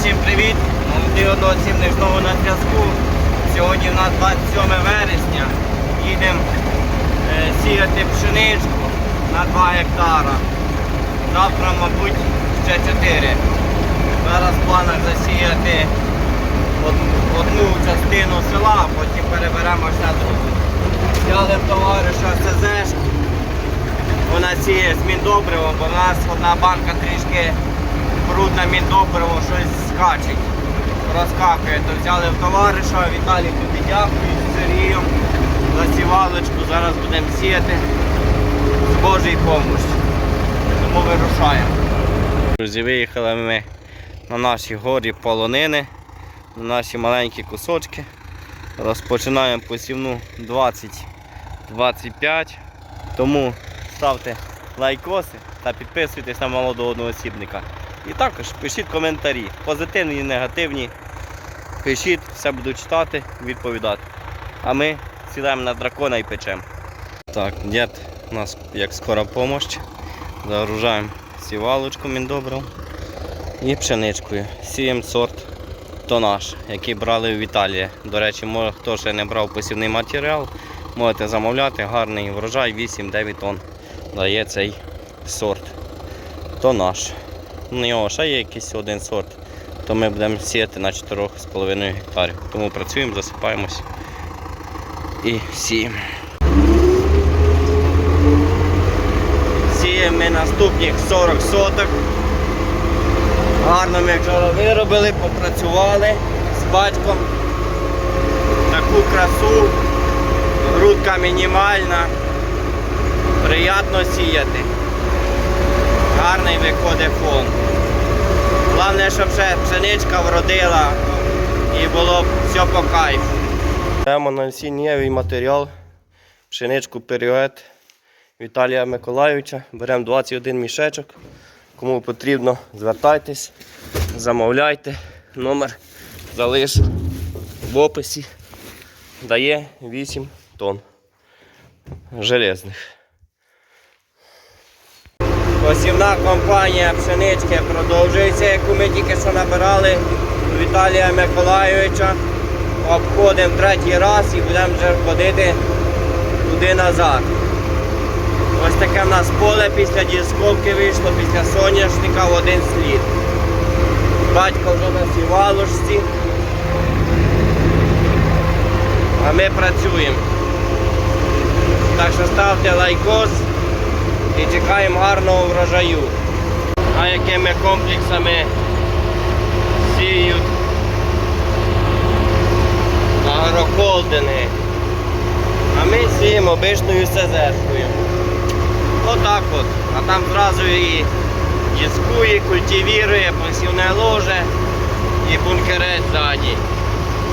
Усім привіт! Молодий одноосібник знову на зв'язку. Сьогодні у нас 27 вересня. Їдемо е, сіяти пшеничку на 2 гектара. Завтра, мабуть, ще 4. Зараз в планах засіяти одну частину села, а потім переберемося на другу. Взяли в товариша СЗшку. Вона сіє з міндобривом, бо в нас одна банка трішки брудна міндобриво, щось скачить, розкакує. То взяли в товариша, Віталій тобі дякую з Сергієм за сівалочку. Зараз будемо сіяти з Божої допомоги. Тому вирушаємо. Друзі, виїхали ми на наші горі полонини, на наші маленькі кусочки. Розпочинаємо посівну 20-25. Тому ставте лайкоси та підписуйтесь на молодого одноосібника. І також пишіть коментарі, позитивні і негативні. Пишіть, все буду читати, відповідати. А ми сідаємо на дракона і печемо. Так, дід у нас як скора помощь. Загружаємо сівалочку міндобрив і пшеничкою. Сіємо сорт тонаж, який брали в Італії. До речі, може, хто ще не брав посівний матеріал, можете замовляти гарний врожай 8-9 тонн. Дає цей сорт. Тонаж. У нього ще є якийсь один сорт, то ми будемо сіяти на 4,5 гектарів. Тому працюємо, засипаємось і сіємо. Сіємо ми наступних 40 соток. Гарно ми вчора виробили, попрацювали з батьком. Таку красу, грудка мінімальна. Приємно сіяти. Фон. Головне, щоб ще пшеничка вродила і було все по кайфу. Беремо на насіннєвий матеріал, пшеничку період Віталія Миколайовича. Беремо 21 мішечок. Кому потрібно, звертайтесь, замовляйте. Номер залишу в описі. Дає 8 тонн железних. Посівна компанія пшенички продовжується, яку ми тільки що набирали у Віталія Миколайовича. Обходимо третій раз і будемо вже ходити туди назад. Ось таке в нас поле після дісковки вийшло, після соняшника в один слід. Батько вже на сівалушці. А ми працюємо. Так що ставте лайкос і чекаємо гарного врожаю. А якими комплексами сіють агрохолдинги. А ми сіємо обичною СЗшкою. Отак от. А там зразу і дискує, культивірує, посівне ложе і бункерець ззаді.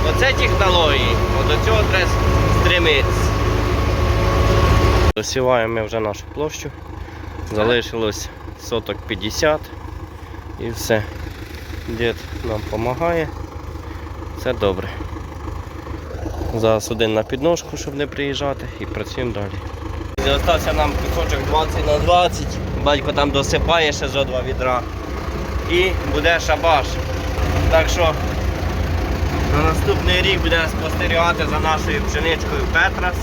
Оце технології. От до цього треба стремитися. Досіваємо ми вже нашу площу. Залишилось соток 50 і все. Дід нам допомагає. Все добре. Зараз один на підножку, щоб не приїжджати, і працюємо далі. Залишився нам кусочок 20 на 20. Батько там досипає ще зо два відра. І буде шабаш. Так що на наступний рік будемо спостерігати за нашою пшеничкою Петрас.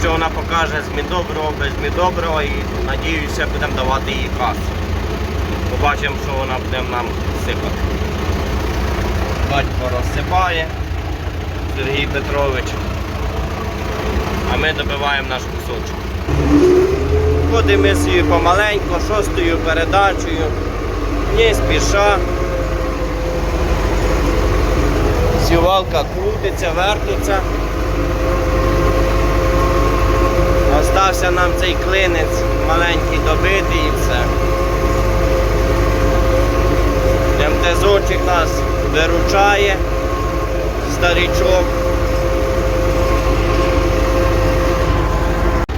Що вона покаже з мідоброго, без мідоброго і надіюся будемо давати їй кас. Побачимо, що вона буде нам сипати. Батько розсипає Сергій Петрович. А ми добиваємо наш кусочок. Ходимо ми собі помаленьку, шостою передачею, не спіша. Сівалка крутиться, вертиться. Остався нам цей клинець маленький добитий і все. МТЗочок нас виручає, старичок.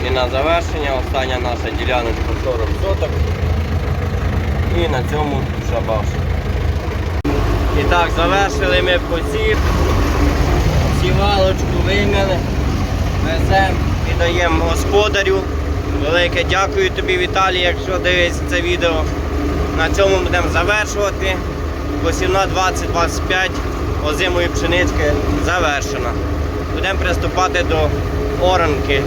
І на завершення остання наша діляночка 40 соток. І на цьому шабаш. І так, завершили ми посів. Сівалочку виміли, веземо і даємо господарю. Велике дякую тобі, Віталій, якщо дивишся це відео. На цьому будемо завершувати. посівна 20-25 озимої пшенички завершена. Будемо приступати до оранки